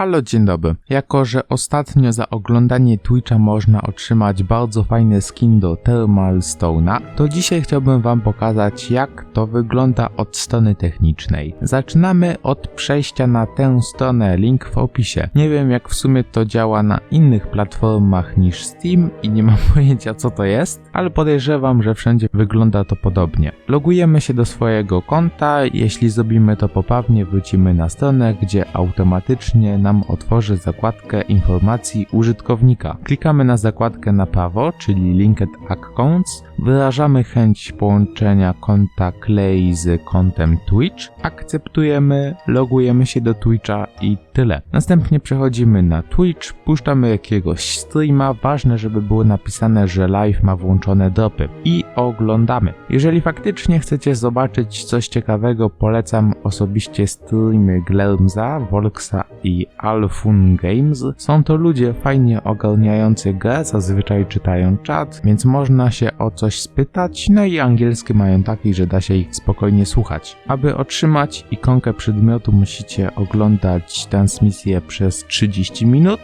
Halo, dzień dobry. Jako, że ostatnio za oglądanie Twitcha można otrzymać bardzo fajny skin do Thermal Stone'a, to dzisiaj chciałbym wam pokazać jak to wygląda od strony technicznej. Zaczynamy od przejścia na tę stronę, link w opisie. Nie wiem jak w sumie to działa na innych platformach niż Steam i nie mam pojęcia co to jest, ale podejrzewam, że wszędzie wygląda to podobnie. Logujemy się do swojego konta, jeśli zrobimy to poprawnie wrócimy na stronę, gdzie automatycznie nam otworzy zakładkę informacji użytkownika. Klikamy na zakładkę na prawo, czyli Linked Accounts, wyrażamy chęć połączenia konta Clay z kontem Twitch, akceptujemy, logujemy się do Twitcha i tyle. Następnie przechodzimy na Twitch, puszczamy jakiegoś streama, ważne żeby było napisane, że live ma włączone dropy i oglądamy. Jeżeli faktycznie chcecie zobaczyć coś ciekawego, polecam osobiście streamy Glermza, Volksa i Alfun Games. Są to ludzie fajnie ogarniający grę, zazwyczaj czytają czat, więc można się o coś spytać, no i angielski mają taki, że da się ich spokojnie słuchać. Aby otrzymać ikonkę przedmiotu musicie oglądać transmisję przez 30 minut,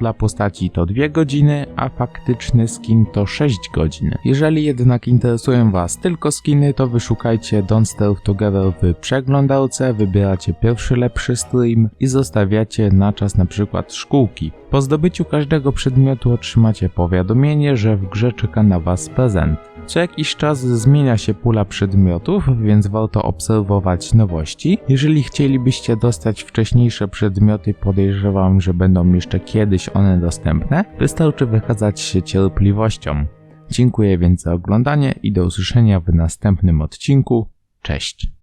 dla postaci to 2 godziny, a faktyczny skin to 6 godzin. Jeżeli jednak interesują Was tylko skiny, to wyszukajcie Don't Starve Together w przeglądałce, wybieracie pierwszy lepszy stream i zostawiacie na czas przykład szkółki. Po zdobyciu każdego przedmiotu otrzymacie powiadomienie, że w grze czeka na Was prezent. Co jakiś czas zmienia się pula przedmiotów, więc warto obserwować nowości. Jeżeli chcielibyście dostać wcześniejsze przedmioty, podejrzewam, że będą jeszcze kiedyś one dostępne. Wystarczy wykazać się cierpliwością. Dziękuję więc za oglądanie i do usłyszenia w następnym odcinku. Cześć!